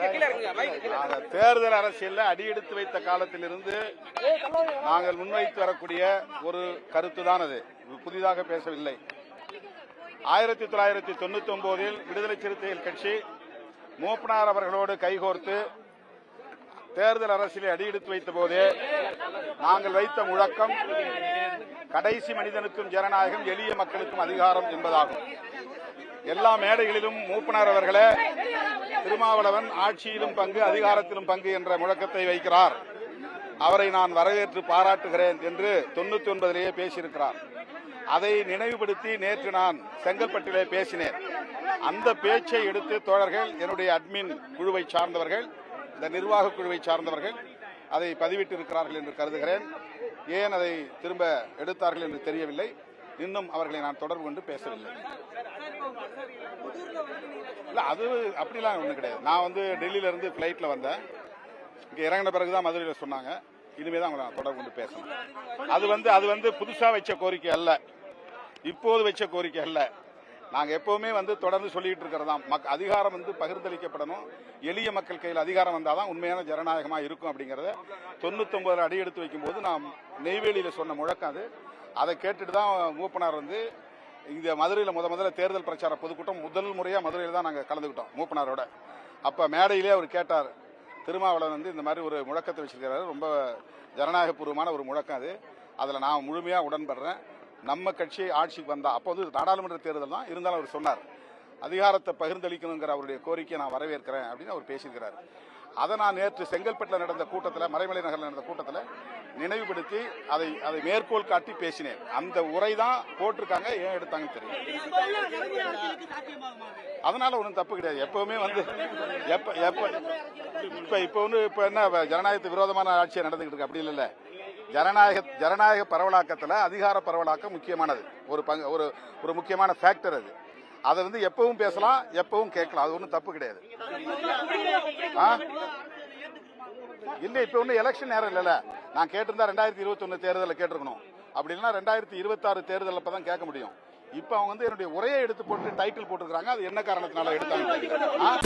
நாங்க தேர்தல் அரசியல்ல அடியெடுத்து வைத்த காலத்திலிருந்து நாங்கள் முன்வைத்து வரக்கூடிய ஒரு கருத்து தான் அது புதிதாக பேசவில்லை. ஆயிரத்தி தொள்ளாயிரத்தி தொண்ணூத்தி ஒன்பதில் விடுதலை சிறுத்தைகள் கட்சி மூப்பனார் அவர்களோடு கைகோர்த்து தேர்தல் அரசியலை அடியெடுத்து வைத்த போதே நாங்கள் வைத்த முழக்கம் கடைசி மனிதனுக்கும் ஜனநாயகம் எளிய மக்களுக்கும் அதிகாரம் என்பதாகும். எல்லா மேடைகளிலும் மூப்பனார் அவர்களே திருமாவளவன் ஆட்சியிலும் பங்கு அதிகாரத்திலும் பங்கு என்ற முழக்கத்தை வைக்கிறார். அவரை நான் வரவேற்று பாராட்டுகிறேன் என்று தொண்ணூத்தி ஒன்பதிலேயே பேசியிருக்கிறார். அதை நினைவுபடுத்தி நேற்று நான் செங்கல்பட்டிலே பேசினேன். அந்த பேச்சை எடுத்து தோழர்கள் என்னுடைய அட்மின் குழுவை சார்ந்தவர்கள் இந்த நிர்வாக குழுவை சார்ந்தவர்கள் அதை பதிவிட்டிருக்கிறார்கள் என்று கருதுகிறேன். ஏன் அதை திரும்ப எடுத்தார்கள் என்று தெரியவில்லை. இன்னும் அவர்களை நான் தொடர்பு கொண்டு பேசவில்லை. இல்லை அது அப்படிலாம் ஒன்றும் கிடையாது. நான் வந்து டெல்லியிலேருந்து ஃப்ளைட்டில் வந்தேன். இங்கே இறங்கின பிறகு தான் மதுரையில் சொன்னாங்க. இனிமே தான் அவங்களை நான் தொடர்பு கொண்டு பேசணும். அது வந்து அது வந்து புதுசாக வச்ச கோரிக்கை அல்ல. இப்போது வச்ச கோரிக்கை அல்ல. நாங்கள் எப்போவுமே வந்து தொடர்ந்து சொல்லிட்டு இருக்கிறதாம். மக் அதிகாரம் வந்து பகிர்ந்தளிக்கப்படணும். எளிய மக்கள் கையில் அதிகாரம் வந்தால் தான் உண்மையான ஜனநாயகமாக இருக்கும் அப்படிங்கிறத தொண்ணூத்தி அடி எடுத்து வைக்கும்போது நான் நெய்வேலியில் சொன்ன முழக்கம் அது. அதை கேட்டுட்டு தான் மூப்பனார் வந்து இந்த மதுரையில் முத முதல்ல தேர்தல் பிரச்சார பொதுக்கூட்டம் முதல் முறையாக மதுரையில் தான் நாங்கள் கலந்துக்கிட்டோம் மூப்பனாரோட. அப்போ மேடையிலே அவர் கேட்டார் திருமாவளவன் வந்து இந்த மாதிரி ஒரு முழக்கத்தை வச்சிருக்கிறாரு ரொம்ப ஜனநாயகபூர்வமான ஒரு முழக்கம் அது. அதில் நான் முழுமையாக உடன்படுறேன். நம்ம கட்சி ஆட்சிக்கு வந்தால் அப்போ வந்து நாடாளுமன்ற தேர்தல் தான் இருந்தாலும் அவர் சொன்னார் அதிகாரத்தை பகிர்ந்தளிக்கணுங்கிற அவருடைய கோரிக்கையை நான் வரவேற்கிறேன் அப்படின்னு அவர் பேசியிருக்கிறார். அதை நான் நேற்று செங்கல்பட்டில் நடந்த கூட்டத்தில் மறைமலை நகரில் நடந்த கூட்டத்தில் நினைவுபடுத்தி அதை அதை மேற்கோள் காட்டி பேசினேன். அந்த உரை தான் போட்டிருக்காங்க ஏன் எடுத்தாங்கன்னு தெரியும் அதனால ஒன்றும் தப்பு கிடையாது. எப்பவுமே வந்து எப்ப எப்ப இப்ப இப்ப வந்து இப்ப என்ன ஜனநாயகத்து விரோதமான ஆட்சியை நடந்துகிட்டு இருக்கு. அப்படி இல்லைல்ல. ஜனநாயக ஜனநாயக பரவலாக்கத்தில் அதிகார பரவலாக்கம் முக்கியமானது. ஒரு பங்கு ஒரு ஒரு முக்கியமான ஃபேக்டர் அது. அதை வந்து எப்பவும் பேசலாம் எப்பவும் கேட்கலாம். அது ஒன்றும் தப்பு கிடையாது. ஆ? இல்ல இப்ப ஒன்றும் எலெக்ஷன் நேரம் இல்லைல்ல. நான் கேட்டிருந்தா ரெண்டாயிரத்தி இருபத்தி ஒன்னு தேர்தலில் கேட்டிருக்கணும். அப்படி இல்லைன்னா ரெண்டாயிரத்தி இருபத்தாறு தேர்தல் அப்பதான் கேட்க முடியும். இப்ப அவங்க வந்து என்னுடைய உரையை எடுத்து போட்டு டைட்டில் போட்டிருக்காங்க அது என்ன காரணத்தினால எடுத்தாங்க? ஆ?